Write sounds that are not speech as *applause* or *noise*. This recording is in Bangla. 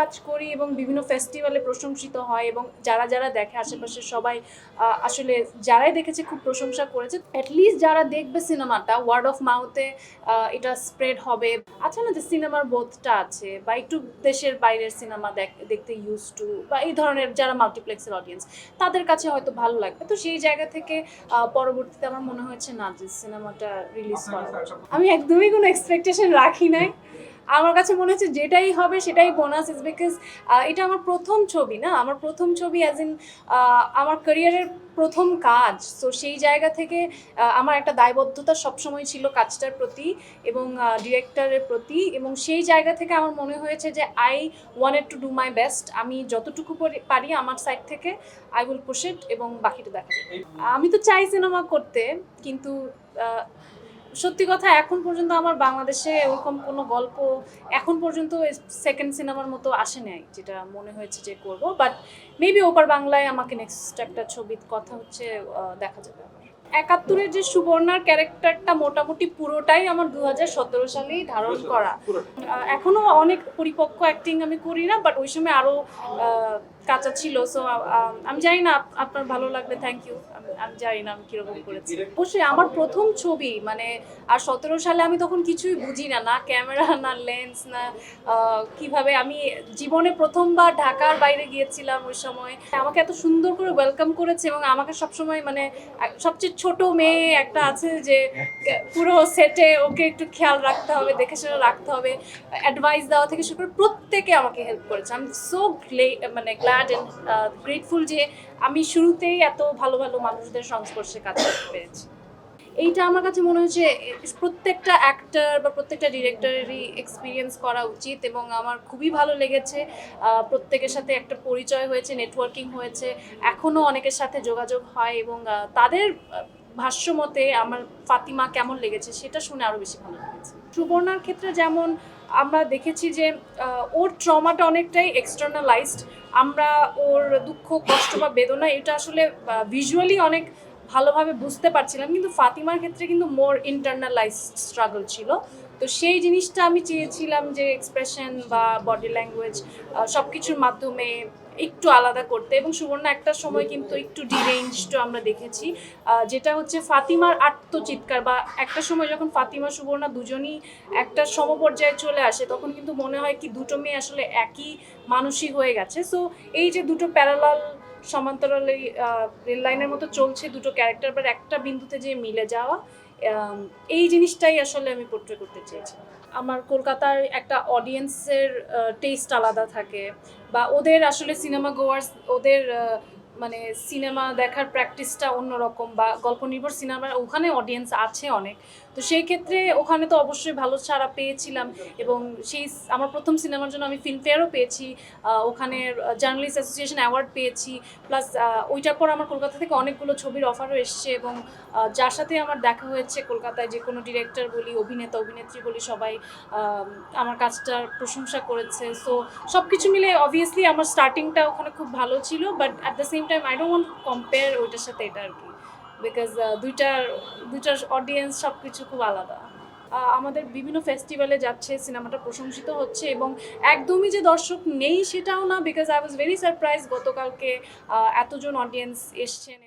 কাজ করি এবং বিভিন্ন ফেস্টিভ্যালে প্রশংসিত হয় এবং যারা যারা দেখে আশেপাশে সবাই আসলে যারাই দেখেছে খুব প্রশংসা করেছে। অ্যাটলিস্ট যারা দেখবে সিনেমাটা ওয়ার্ড অফ মাউথে এটা স্প্রেড হবে। আছে না যে সিনেমার বোধটা আছে বা একটু দেশের বাইরের সিনেমা দেখতে ইউজ টু বা এই ধরনের যারা মাল্টিপ্লেক্সের অডিয়েন্স তাদের কাছে হয়তো ভালো লাগবে। তো সেই জায়গা থেকে পরবর্তীতে আমার মনে হয়েছে না যে সিনেমাটা রিলিজ করা। আমি একদমই কোনো এক্সপেকটেশন রাখি নাই। আমার কাছে মনে হচ্ছে যেটাই হবে সেটাই বোনাস ইজ বিকজ এটা আমার প্রথম ছবি না? আমার প্রথম ছবি অ্যাজ ইন আমার ক্যারিয়ারের প্রথম কাজ। তো সেই জায়গা থেকে আমার একটা দায়বদ্ধতা সবসময় ছিল কাজটার প্রতি এবং ডিরেক্টরের প্রতি এবং সেই জায়গা থেকে আমার মনে হয়েছে যে I wanted to do my best আমি যতটুকু পরি- আমার সাইড থেকে আই উইল পুশ ইট এবং বাকিটা দেখা যাবে। আমি তো চাই সিনেমা করতে কিন্তু সত্যি কথা এখন পর্যন্ত আমার বাংলাদেশে ওরকম কোনো গল্প এখন পর্যন্ত সেকেন্ড সিনেমার মতো আসে নাই যেটা মনে হয়েছে যে করব বাট মেবি ওপার বাংলায় আমাকে নেক্সট একটা ছবির কথা হচ্ছে দেখা যাবে আমার একাত্তরের যে সুবর্ণার ক্যারেক্টারটা মোটামুটি পুরোটাই আমার দু হাজার সতেরো সালেই ধারণ করা। এখনও অনেক পরিপক্ক অ্যাক্টিং আমি করি না বাট ওই সময় আরও আহ, কাঁচা ছিল সো আমি জানি না আপনার ভালো লাগবে থ্যাংক ইউ আমি জানি না আমি কীরকম করেছি। অবশ্যই আমার প্রথম ছবি মানে আর সতেরো সালে আমি তখন কিছুই বুঝি না না ক্যামেরা, *laughs* না লেন্স না কীভাবে আমি জীবনে প্রথমবার ঢাকার বাইরে গিয়েছিলাম ওই সময়। আমাকে এত সুন্দর করে ওয়েলকাম করেছে এবং আমাকে সবসময় মানে সবচেয়ে ছোট মেয়ে একটা আছে যে পুরো সেটে ওকে একটু খেয়াল রাখতে হবে, দেখে শুনে রাখতে হবে অ্যাডভাইস দেওয়া থেকে শুরু করে প্রত্যেকে আমাকে হেল্প করেছে। আমি সো মানে গ্ল্যাড অ্যান্ড গ্রেটফুল যে আমি শুরুতেই এত ভালো ভালো মানুষদের সংস্পর্শে কাজ করতে পেরেছি। এইটা আমার কাছে মনে হচ্ছে প্রত্যেকটা অ্যাক্টর বা প্রত্যেকটা ডিরেক্টরেরই এক্সপিরিয়েন্স করা উচিত এবং আমার খুবই ভালো লেগেছে। প্রত্যেকের সাথে একটা পরিচয় হয়েছে নেটওয়ার্কিং হয়েছে, এখনও অনেকের সাথে যোগাযোগ হয় এবং তাদের ভাষ্য মতে আমার ফাতিমা কেমন লেগেছে সেটা শুনে আরও বেশি ভালো লেগেছে। সুবর্ণার ক্ষেত্রে যেমন আমরা দেখেছি যে ওর ট্রমাটা অনেকটাই এক্সটার্নালাইজড আমরা ওর দুঃখ, কষ্ট বা বেদনা এটা আসলে ভিজুয়ালি অনেক ভালোভাবে বুঝতে পারছিলাম, কিন্তু ফাতিমার ক্ষেত্রে কিন্তু মোর ইন্টারনালাইজ স্ট্রাগল ছিল। তো সেই জিনিসটা আমি চেয়েছিলাম যে এক্সপ্রেশন বা বডি ল্যাঙ্গুয়েজ সব কিছুর মাধ্যমে একটু আলাদা করতে। এবং সুবর্ণা, একটা সময় কিন্তু একটু ডিরেঞ্জড আমরা দেখেছি। যেটা হচ্ছে ফাতিমার আত্মচিৎকার বা একটা সময় যখন ফাতিমা, সুবর্ণা দুজনই একটা সমপর্যায়ে চলে আসে, তখন কিন্তু মনে হয় কি দুটো মেয়ে আসলে একই মানুষই হয়ে গেছে। সো এই যে দুটো প্যারালাল সমান্তরালে রেল লাইনের মতো চলছে দুটো ক্যারেক্টার বা একটা বিন্দুতে যে মিলে যাওয়া এই জিনিসটাই আসলে আমি পোট্রে করতে চেয়েছি। আমার কলকাতার একটা অডিয়েন্সের টেস্ট আলাদা থাকে বা ওদের আসলে সিনেমা গোয়ার্স ওদের মানে সিনেমা দেখার প্র্যাকটিসটা অন্যরকম বা গল্প নির্ভর সিনেমার ওখানে অডিয়েন্স আছে অনেক। তো সেই ক্ষেত্রে ওখানে তো অবশ্যই ভালো ছাড়া পেয়েছিলাম এবং সেই আমার প্রথম সিনেমার জন্য আমি ফিল্মফেয়ারও পেয়েছি ওখানে জার্নালিস্ট অ্যাসোসিয়েশন অ্যাওয়ার্ড পেয়েছি প্লাস ওইটার পর আমার কলকাতা থেকে অনেকগুলো ছবির অফারও এসছে এবং যার সাথে আমার দেখা হয়েছে কলকাতায় যে কোনো ডিরেক্টর বলি, অভিনেতা, অভিনেত্রী বলি সবাই আমার কাজটার প্রশংসা করেছে। সো সব কিছু মিলে অবভিয়াসলি আমার স্টার্টিংটা ওখানে খুব ভালো ছিল but at the same time I don't want compare ওইটার সাথে এটা আর কি বিকজ দুইটার দুইটার অডিয়েন্স সব কিছু খুব আলাদা। আমাদের বিভিন্ন ফেস্টিভ্যালে যাচ্ছে, সিনেমাটা প্রশংসিত হচ্ছে এবং একদমই যে দর্শক নেই সেটাও না because I was very surprise গতকালকে এতজন অডিয়েন্স এসছেন